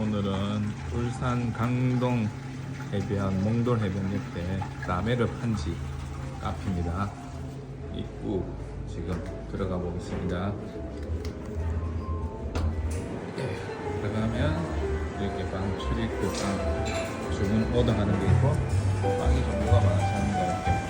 오늘은 울산 강동 해변 몽돌 해변 옆에 라메르 판지 카페입니다. 입구 지금 들어가 보겠습니다. 예, 들어가면 이렇게 빵 출입구 빵 주문 오더하는 게 있고 빵이 종류가 많아서 하는 거 이렇게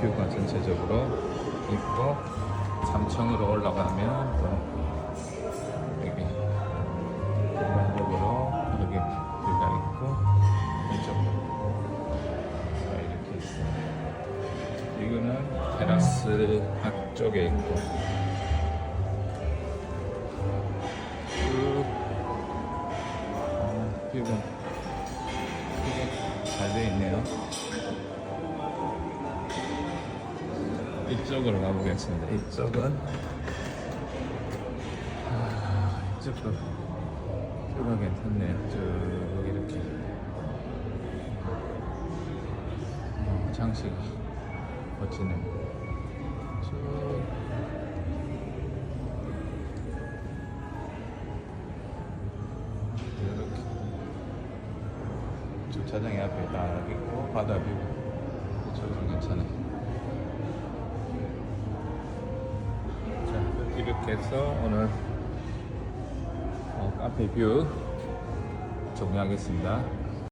뷰가 전체적으로 있고 3층으로 올라가면 또 여기 일반적으로 여기 뷰가 있고 이쪽으로 이렇게 있습니다. 이거는 테라스 앞쪽에 있고 쭉 어, 뷰가 뷰가 잘 되어 있네요. 이쪽으로 가보겠습니다. 이쪽은 아, 이쪽도 뷰가 괜찮네요. 쭉 이렇게 어, 장식 멋지네요. 주차장이 앞에 딱 있고 바다 뷰 이쪽은 괜찮아요. 자 이렇게 해서 오늘 어, 카페 뷰 종료하겠습니다.